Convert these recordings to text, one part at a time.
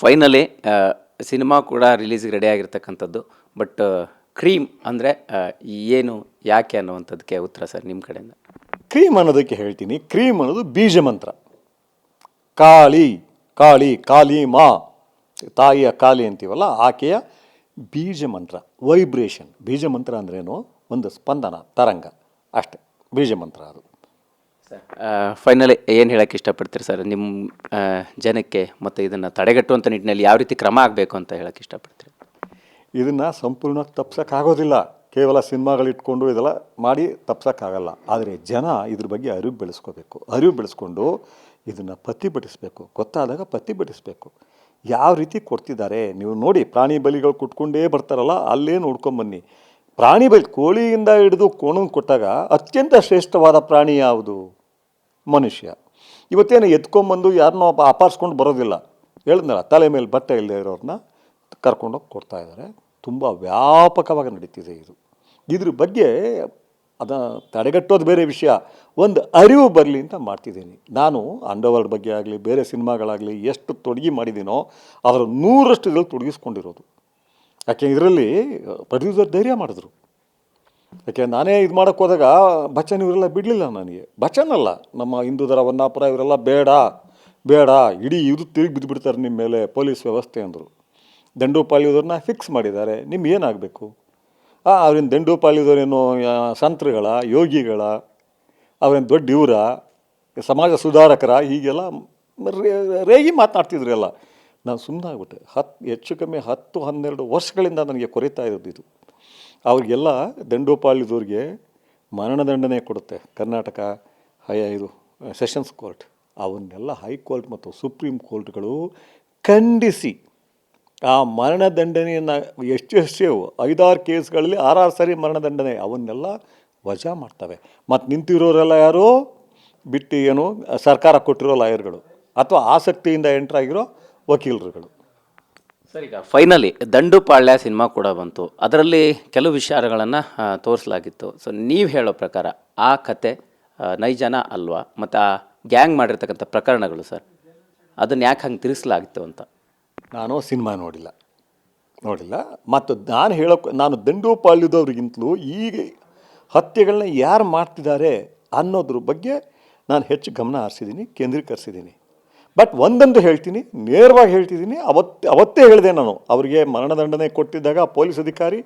Finally cinema ಕೂಡ ರಿಲೀಸ್ಗೆ ready ಆಗಿರ್ತಕ್ಕಂಥದ್ದು. ಬಟ್ ಕ್ರೀಮ್ ಅಂದರೆ ಏನು, ಯಾಕೆ ಅನ್ನುವಂಥದ್ದಕ್ಕೆ ಉತ್ತರ ಸರ್ ನಿಮ್ಮ ಕಡೆಯಿಂದ. ಕ್ರೀಮ್ ಅನ್ನೋದಕ್ಕೆ ಹೇಳ್ತೀನಿ. ಕ್ರೀಮ್ ಅನ್ನೋದು ಬೀಜ ಮಂತ್ರ. ಕಾಳಿ ಕಾಳಿ ಕಾಳಿ ಮಾ. ತಾಯಿಯ ಕಾಳಿ ಅಂತೀವಲ್ಲ, ಆಕೆಯ ಬೀಜ ಮಂತ್ರ, ವೈಬ್ರೇಷನ್. ಬೀಜ ಮಂತ್ರ ಅಂದ್ರೇನು? ಒಂದು ಸ್ಪಂದನ, ತರಂಗ. ಅಷ್ಟೆ, ಬೀಜ ಮಂತ್ರ ಅದು. ಫೈನಲಿ ಏನು ಹೇಳಕ್ಕೆ ಇಷ್ಟಪಡ್ತೀರಿ ಸರ್? ನಿಮ್ಮ ಜನಕ್ಕೆ ಮತ್ತು ಇದನ್ನು ತಡೆಗಟ್ಟುವಂಥ ನಿಟ್ಟಿನಲ್ಲಿ ಯಾವ ರೀತಿ ಕ್ರಮ ಆಗಬೇಕು ಅಂತ ಹೇಳಕ್ಕೆ ಇಷ್ಟಪಡ್ತೀರಿ? ಇದನ್ನು ಸಂಪೂರ್ಣ ತಪ್ಸೋಕ್ಕಾಗೋದಿಲ್ಲ. ಕೇವಲ ಸಿನಿಮಾಗಳಿಟ್ಕೊಂಡು ಇದೆಲ್ಲ ಮಾಡಿ ತಪ್ಸೋಕ್ಕಾಗಲ್ಲ. ಆದರೆ ಜನ ಇದ್ರ ಬಗ್ಗೆ ಅರಿವು ಬೆಳೆಸ್ಕೋಬೇಕು. ಅರಿವು ಬೆಳೆಸ್ಕೊಂಡು ಇದನ್ನು ಪ್ರತಿಭಟಿಸಬೇಕು. ಗೊತ್ತಾದಾಗ ಪ್ರತಿಭಟಿಸಬೇಕು. ಯಾವ ರೀತಿ ಕೊಡ್ತಿದ್ದಾರೆ? ನೀವು ನೋಡಿ, ಪ್ರಾಣಿ ಬಲಿಗಳು ಕುಟ್ಕೊಂಡೇ ಬರ್ತಾರಲ್ಲ, ಅಲ್ಲೇ ನೋಡ್ಕೊಂಬನ್ನಿ. ಪ್ರಾಣಿ ಬಲಿ ಕೋಳಿಯಿಂದ ಹಿಡಿದು ಕೋಣಂಗೆ ಕೊಟ್ಟಾಗ ಅತ್ಯಂತ ಶ್ರೇಷ್ಠವಾದ ಪ್ರಾಣಿ ಯಾವುದು? ಮನುಷ್ಯ. ಇವತ್ತೇನು ಎತ್ಕೊಂಬಂದು ಯಾರನ್ನೋ ಅಪಾರಿಸ್ಕೊಂಡು ಬರೋದಿಲ್ಲ. ಹೇಳಿದ್ನಲ್ಲ, ತಲೆ ಮೇಲೆ ಬಟ್ಟೆ ಇಲ್ಲದೆ ಇರೋರನ್ನ ಕರ್ಕೊಂಡೋಗಿ ಕೊಡ್ತಾ ಇದ್ದಾರೆ. ತುಂಬ ವ್ಯಾಪಕವಾಗಿ ನಡೀತಿದೆ ಇದು. ಇದ್ರ ಬಗ್ಗೆ ಅದ ತಡೆಗಟ್ಟೋದು ಬೇರೆ ವಿಷಯ. ಒಂದು ಅರಿವು ಬರಲಿ ಅಂತ ಮಾಡ್ತಿದ್ದೀನಿ. ನಾನು ಅಂಡರ್ವರ್ಲ್ಡ್ ಬಗ್ಗೆ ಆಗಲಿ, ಬೇರೆ ಸಿನಿಮಾಗಳಾಗಲಿ ಎಷ್ಟು ತೊಡಗಿ ಮಾಡಿದ್ದೀನೋ ಅದರ ನೂರಷ್ಟು ಇದರಲ್ಲಿ ತೊಡಗಿಸ್ಕೊಂಡಿರೋದು. ಯಾಕೆ, ಇದರಲ್ಲಿ ಪ್ರೊಡ್ಯೂಸರ್ ಧೈರ್ಯ ಮಾಡಿದ್ರು. ಯಾಕೆ ನಾನೇ ಇದು ಮಾಡೋಕ್ಕೆ ಹೋದಾಗ ಬಚ್ಚನ್ ಇವರೆಲ್ಲ ಬಿಡಲಿಲ್ಲ ನನಗೆ. ಬಚ್ಚನ್ ಅಲ್ಲ ನಮ್ಮ ಹಿಂದೂ ದರ ಹೊನ್ನಾಪುರ ಇವರೆಲ್ಲ ಬೇಡ ಬೇಡ ಇಡೀ ಇದು ತಿರುಗಿ ಬಿದ್ದುಬಿಡ್ತಾರೆ ನಿಮ್ಮ ಮೇಲೆ ಪೊಲೀಸ್ ವ್ಯವಸ್ಥೆ ಅಂದರು. ದಂಡೋಪಾಳ್ಯದವ್ರನ್ನ ಫಿಕ್ಸ್ ಮಾಡಿದ್ದಾರೆ ನಿಮ್ಗೆ ಏನಾಗಬೇಕು? ಅವ್ರೇನು ದಂಡು ಆ, ಸಂತರುಗಳ ಯೋಗಿಗಳ ಅವ್ರೇನು ದೊಡ್ಡ ಇವರ ಸಮಾಜ ಸುಧಾರಕರ ಹೀಗೆಲ್ಲ ರೇಗಿ ಮಾತನಾಡ್ತಿದ್ರು ಎಲ್ಲ. ನಾನು ಸುಮ್ಮನಾಗ್ಬಿಟ್ಟೆ ಹತ್ತು ಹೆಚ್ಚು ಕಮ್ಮಿ ಹತ್ತು ಹನ್ನೆರಡು ವರ್ಷಗಳಿಂದ ನನಗೆ ಕೊರಿತಾ ಇರೋದು ಇದು. ಅವ್ರಿಗೆಲ್ಲ ದಂಡೋಪಾಳಿದವ್ರಿಗೆ ಮರಣದಂಡನೆ ಕೊಡುತ್ತೆ ಕರ್ನಾಟಕ ಹೈ ಇದು, ಸೆಷನ್ಸ್ ಕೋರ್ಟ್. ಅವನ್ನೆಲ್ಲ ಹೈಕೋರ್ಟ್ ಮತ್ತು ಸುಪ್ರೀಂ ಕೋರ್ಟ್ಗಳು ಖಂಡಿಸಿ ಆ ಮರಣದಂಡನೆಯನ್ನು ಎಷ್ಟು ಎಷ್ಟು ಐದಾರು ಕೇಸ್ಗಳಲ್ಲಿ ಆರಾರು ಸರಿ ಮರಣದಂಡನೆ ಅವನ್ನೆಲ್ಲ ವಜಾ ಮಾಡ್ತವೆ. ಮತ್ತು ನಿಂತಿರೋರೆಲ್ಲ ಯಾರು? ಬಿಟ್ಟು ಏನು ಸರ್ಕಾರ ಕೊಟ್ಟಿರೋ ಲಾಯರ್ಗಳು ಅಥವಾ ಆಸಕ್ತಿಯಿಂದ ಎಂಟ್ರಾಗಿರೋ ವಕೀಲರುಗಳು. ಸರ್ ಈಗ ಫೈನಲಿ ದಂಡುಪಾಳ್ಯ ಸಿನಿಮಾ ಕೂಡ ಬಂತು. ಅದರಲ್ಲಿ ಕೆಲವು ವಿಚಾರಗಳನ್ನು ತೋರಿಸಲಾಗಿತ್ತು. ಸೊ ನೀವು ಹೇಳೋ ಪ್ರಕಾರ ಆ ಕತೆ ನೈಜನ ಅಲ್ವಾ? ಮತ್ತು ಆ ಗ್ಯಾಂಗ್ ಮಾಡಿರ್ತಕ್ಕಂಥ ಪ್ರಕರಣಗಳು ಸರ್, ಅದನ್ನು ಯಾಕೆ ಹಂಗೆ ತಿಳಿಸಲಾಗಿತ್ತು ಅಂತ? ನಾನು ಸಿನಿಮಾ ನೋಡಿಲ್ಲ. ನೋಡಿಲ್ಲ. ಮತ್ತು ನಾನು ಹೇಳೋ, ನಾನು ದಂಡೋಪಾಳ್ಯದವ್ರಿಗಿಂತಲೂ ಈಗ ಹತ್ಯೆಗಳನ್ನ ಯಾರು ಮಾಡ್ತಿದ್ದಾರೆ ಅನ್ನೋದ್ರ ಬಗ್ಗೆ ನಾನು ಹೆಚ್ಚು ಗಮನ ಹರಿಸಿದ್ದೀನಿ ಕೇಂದ್ರೀಕರಿಸಿದ್ದೀನಿ ಬಟ್ ಒಂದಂತೂ ಹೇಳ್ತೀನಿ ನೇರವಾಗಿ ಹೇಳ್ತಿದ್ದೀನಿ ಅವತ್ತು ಅವತ್ತೇ ಹೇಳಿದೆ ನಾನು. ಅವರಿಗೆ ಮರಣದಂಡನೆ ಕೊಟ್ಟಿದ್ದಾಗ ಪೊಲೀಸ್ ಅಧಿಕಾರಿ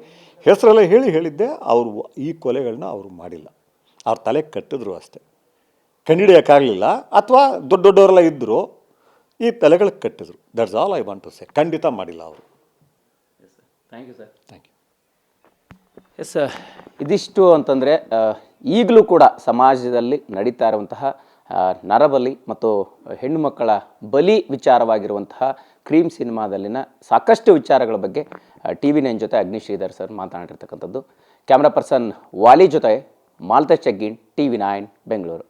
ಹೆಸರೆಲ್ಲ ಹೇಳಿ ಹೇಳಿದ್ದೆ ಅವರು ಈ ಕೊಲೆಗಳನ್ನ ಅವರು ಮಾಡಿಲ್ಲ. ಅವ್ರ ತಲೆ ಕಟ್ಟಿದ್ರು ಅಷ್ಟೇ. ಕಂಡಿಡಿಯೋಕ್ಕಾಗಲಿಲ್ಲ ಅಥವಾ ದೊಡ್ಡ ದೊಡ್ಡವರೆಲ್ಲ ಇದ್ದರು ಈ ತಲೆಗಳಿಗೆ ಕಟ್ಟಿದ್ರು. That's all I want to say ಖಂಡಿತ ಮಾಡಿಲ್ಲ ಅವರು. Thank you sir thank you yes ಇದಿಷ್ಟು ಅಂತಂದರೆ ಈಗಲೂ ಕೂಡ ಸಮಾಜದಲ್ಲಿ ನಡೀತಾ ಇರುವಂತಹ ನರಬಲಿ ಮತ್ತು ಹೆಣ್ಣು ಮಕ್ಕಳ ಬಲಿ ವಿಚಾರವಾಗಿರುವಂತಹ ಕ್ರೀಮ್ ಸಿನಿಮಾದಲ್ಲಿನ ಸಾಕಷ್ಟು ವಿಚಾರಗಳ ಬಗ್ಗೆ ಟಿ ವಿ ನೈನ್ ಜೊತೆ ಅಗ್ನಿ ಶ್ರೀಧರ್ ಸರ್ ಮಾತನಾಡಿರ್ತಕ್ಕಂಥದ್ದು. ಕ್ಯಾಮ್ರಾ ಪರ್ಸನ್ ವಾಲಿ ಜೊತೆ ಮಾಲ್ತೇಶ್ ಚೆಗ್ಗಿನ್ ಟಿ ವಿ ನೈನ್, ಬೆಂಗಳೂರು.